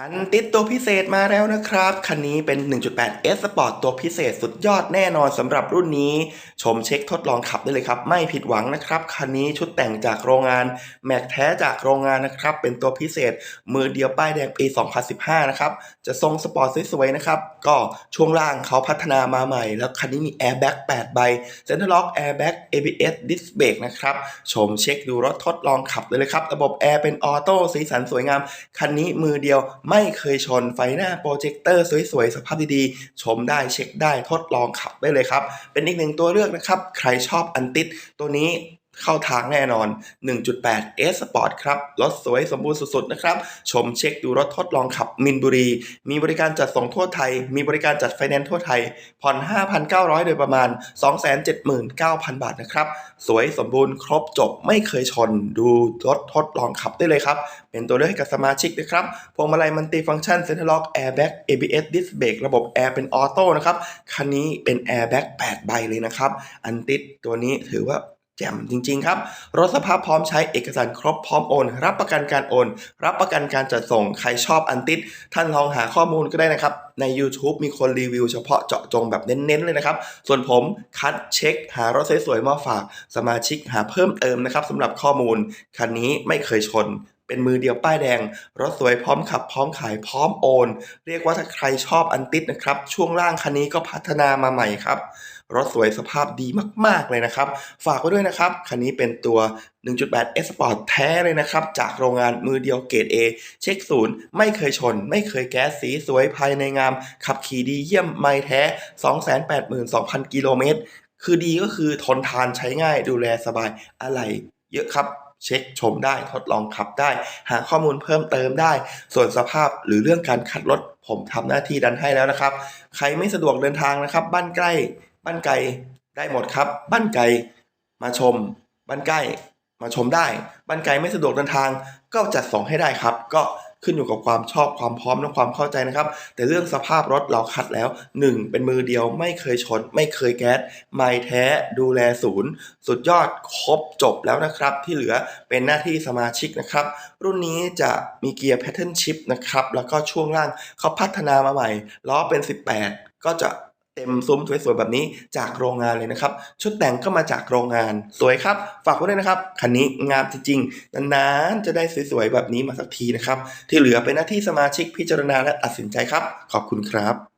อันติดตัวพิเศษมาแล้วนะครับ คันนี้เป็น 1.8 S Sport ตัวพิเศษสุดยอดแน่นอนสำหรับรุ่นนี้ ชมเช็คทดลองขับได้เลยครับ ไม่ผิดหวังนะครับ คันนี้ชุดแต่งจากโรงงาน แม็กแท้จากโรงงานนะครับ เป็นตัวพิเศษ มือเดียวป้ายแดงปี 2015 นะครับ จะทรงสปอร์ตสวยๆนะครับ ก็ช่วงล่างเขาพัฒนามาใหม่ แล้วคันนี้มีแอร์แบ็ก8ใบเซ็นทรัลล็อกแอร์แบ็ก ABS Disc Brake นะครับชมเช็คดูรถทดลองขับได้เลยครับระบบแอร์เป็นออโต้สีสันสวยงามคันนี้มือเดียวไม่เคยชนไฟหน้าโปรเจคเตอร์สวยๆ สภาพดีๆ ชมได้เช็คได้ทดลองขับได้เลยครับ เป็นอีกหนึ่งตัวเลือกนะครับ ใครชอบอันติดตัวนี้ เข้าทางแน่นอน 1.8 S Sport ครับ รถสวยสมบูรณ์สุดๆ นะครับ ชมเช็คดูรถทดลองขับมินบุรี มีบริการจัดส่งทั่วไทย มีบริการจัดไฟแนนซ์ทั่วไทย ผ่อน 5,900 โดยประมาณ 279,000 บาทนะครับ สวยสมบูรณ์ครบจบไม่เคยชน ดูรถทดลองขับได้เลยครับ เป็นตัวเลือกให้กับสมาชิกนะครับพวงมาลัยมันติฟังก์ชันเซ็นทรัลล็อกแอร์แบ็ก ABS Disc Brake ระบบแอร์เป็นออโต้นะครับคันนี้เป็นแอร์แบ็ก8ใบเลยนะครับอันติดตัวนี้ถือว่า จ่มจริง ๆ ครับ รถสภาพพร้อมใช้เอกสารครบพร้อมโอน รับประกันการโอน รับประกันการจัดส่งใครชอบอันติด ท่านลองหาข้อมูลก็ได้นะครับ ใน YouTube มีคนรีวิวเฉพาะเจาะจงแบบเน้น ๆ เลยนะครับ ส่วนผมคัดเช็ค หารถสวยๆมาฝาก สมาชิกหาเพิ่มเติมนะครับสำหรับข้อมูล คันนี้ไม่เคยชนเป็นมือเดียวป้ายแดง รถสวยพร้อมขับ พร้อมขายพร้อมโอน เรียกว่าถ้าใครชอบอันติดนะครับ ช่วงล่างคันนี้ก็พัฒนามาใหม่ครับ รถสวยสภาพดีมาก ๆ เลยนะครับ ฝากไว้ด้วยนะครับ คันนี้เป็นตัว 1.8 S Sport แท้เลยนะครับ จากโรงงานมือเดียวเกรด A เช็คศูนย์ไม่เคยชน ไม่เคยแก๊สสีสวยภายในงาม ขับขี่ดีเยี่ยมไม่แท้ 282,000 กิโลเมตร คือดีก็คือทนทานใช้ง่ายดูแลสบายอะไรเยอะครับเช็คชมได้ทดลองขับได้ หาข้อมูลเพิ่มเติมได้ ส่วนสภาพหรือเรื่องการคัดรถผมทำหน้าที่ดันให้แล้วนะครับ ใครไม่สะดวกเดินทางนะครับ บ้านใกล้ บ้านไกลได้หมดครับ บ้านไกลมาชม บ้านใกล้มาชมได้ บ้านไกลไม่สะดวกเดินทาง ก็จัดส่งให้ได้ครับ ก็ขึ้นอยู่กับความชอบความพร้อมและความเข้าใจนะครับ แต่เรื่องสภาพรถเราคัดแล้ว 1 เป็นมือเดียวไม่เคยชน ไม่เคยแก๊สไม่แท้ดูแลศูนย์ สุดยอดครบจบแล้วนะครับ ที่เหลือเป็นหน้าที่สมาชิกนะครับ รุ่นนี้จะมีเกียร์แพทเทิร์นชิพนะครับ แล้วก็ช่วงล่างเขาพัฒนามาใหม่ล้อเป็น 18 ก็จะ เต็มซุ้มสวยๆแบบนี้จากโรงงานเลยนะครับ ชุดแต่งก็มาจากโรงงาน สวยครับ ฝากไว้ด้วยนะครับ คันนี้งามจริงๆนานๆจะได้สวยๆแบบนี้มาสักทีนะครับ ที่เหลือเป็นหน้าที่สมาชิกพิจารณาและตัดสินใจครับ ขอบคุณครับ